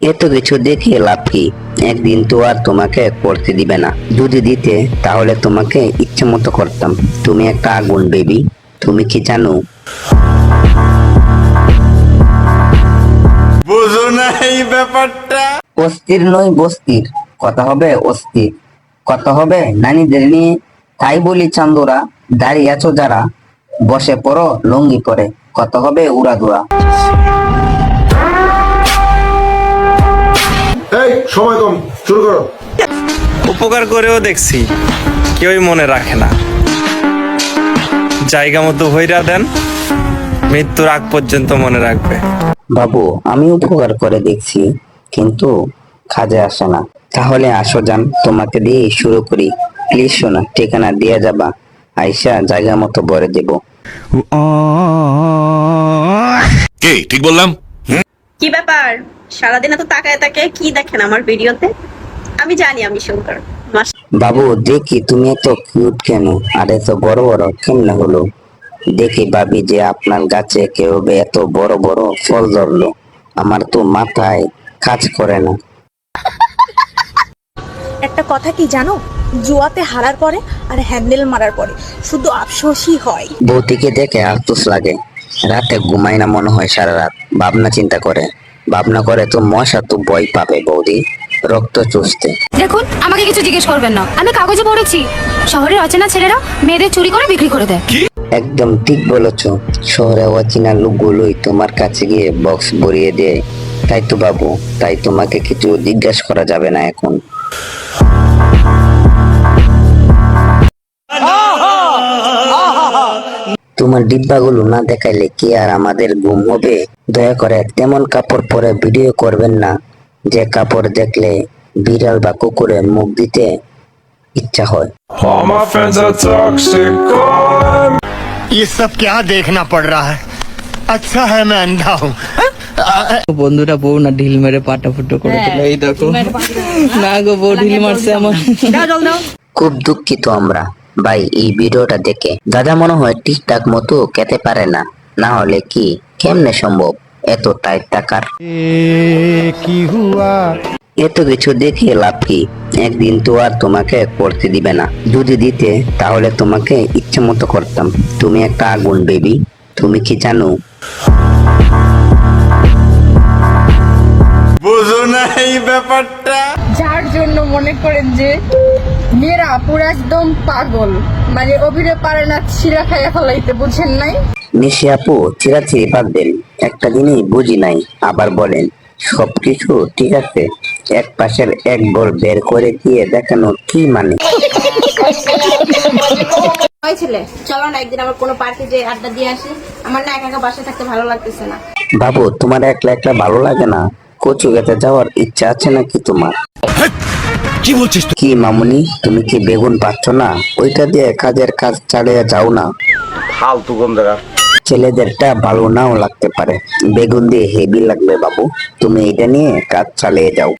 এত কিছু দেখে লাভ কি? একদিন তো আর তোমাকে করতে দিবে না। যদি দিতে তাহলে তোমাকে ইচ্ছে মতো করতাম। তুমি একটা আগুন বেবি। তুমি কি জানো? বুঝো না এই ব্যাপারটা। অস্থির নয় বস্তির কথা হবে অস্থির। কথা হবে নানীদের নিয়ে। তাই বলি চান্দুরা দাঁড়িয়ে আছো যারা। বসে পড়ো লুঙ্গি পরে। কত হবে উড়াদুরা। সময় কম শুরু করো। উপকার করেও দেখছি কেউই মনে রাখে না। জায়গা মতো হইরা দেন মৃত্যুর আগ পর্যন্ত মনে রাখবে। বাবু আমি উপকার করে দেখছি কিন্তু কাজে আসে না। তাহলে আসো যান তোমাকে দিয়ে শুরু করি। প্লিজ শোনা ঠিকানা দিয়ে যাবা। আইসা জায়গা মতো ভরে দেব। কে ঠিক বললাম কি ব্যাপার সারাদিন এত তাকায় তাকায় কি দেখেন আমার ভিডিওতে? আমি জানি আমি সুন্দর বাবু দেখি তুমি এত কিউট কেন? আর এত বড় বড় কেমনে হলো? দেখি ভাবি যে আপনার গাছে কেউ এত বড় বড় ফল ধরলো। আমার তো মাথায় কাজ করে না। একটা কথা কি জানো? জুয়াতে হারার পরে আর হ্যান্ডেল মারার পরে শুধু আফসোসই হয়। বৌদিকে দেখে আফসোস লাগে। রাতে ঘুমায় না মনে হয় সারা রাত। ভাবনা চিন্তা করে। ভাবনা করে তো মশা তো ভয় পাবে বৌদি রক্ত চুষতে। দেখুন আমাকে কিছু জিজ্ঞেস করবেন না। আমি কাগজে পড়েছি। শহরের অচেনা ছেলেরা মেয়েদের চুরি করে বিক্রি করে দেয়। একদম ঠিক বলেছ। শহরে অচেনা লোকগুলোই তোমার কাছে গিয়ে বক্স ভরিয়ে দেয়। তাই তো বাবু তাই তোমাকে কিছু জিজ্ঞেস করা যাবে না এখন। তোমার ডিব্বাগুলো না দেখাইলে কি আর আমাদের ঘুম হবে দয়া করে তেমন কাপড় পরে ভিডিও করবেন না যে কাপড় দেখলে বিড়াল বা কুকুরের মুখ দিতে ইচ্ছা হয় All my friends are toxic. Oh, ये सब क्या देखना पड़ रहा है अच्छा है मैं अंधा हूँ বন্ধুরা বউ না ঢিল মেরে পাটা ফুটো করে দিল এই দেখো না গো বউ ঢিল মারছে আমার খুব দুঃখিত আমরা ভাই এই ভিডিওটা দেখে দাদা মনে হয় ঠিকঠাক মতো খেতে পারে না। না হলে কি? কেমনে সম্ভব? এত টাইট টাকার। কি হুয়া? এত কিছু দেখে লাভ কি? একদিন তো আর তোমাকে করতে দিবে না। যদি দিতে তাহলে তোমাকে ইচ্ছে মতো করতাম। তুমি একটা আগুন বেবি। তুমি কি জানো? বুঝো না এই ব্যাপারটা। যার জন্য মনে করেন যে মেয়েরা পুরো একদম পাগল। মানে অভিনয় পারে না ছিঁড়া খাইয়া ফেলাইতে বুঝেন নাই? নিশি আপু চিরাচিরি বাদ দেন। একটা জিনিস বুঝি নাই আবার বলেন সবকিছু ঠিক আছে এক পাশের এক বল বের করে দিয়ে দেখানো কি মানে? ওই চলো না একদিন আমার কোনো পার্কে যে আড্ডা দিয়ে আসি। আমার না একা একা বাসায় থাকতে ভালো লাগতেছে না। বাবু তোমার একলা একলা ভালো লাগে না? কচু গেতে যাওয়ার ইচ্ছা আছে নাকি তোমার? কি বলছিস কি মামুনি তুমি কি বেগুন পাচ্ছ না? ওইটা দিয়ে কাজের কাজ চালিয়ে যাও না। ফালতু গন্ধরা। ছেলেদেরটা ভালো নাও লাগতে পারে। বেগুন দিয়ে হেভি লাগবে বাবু। তুমি এটা নিয়ে কাজ চালিয়ে যাও।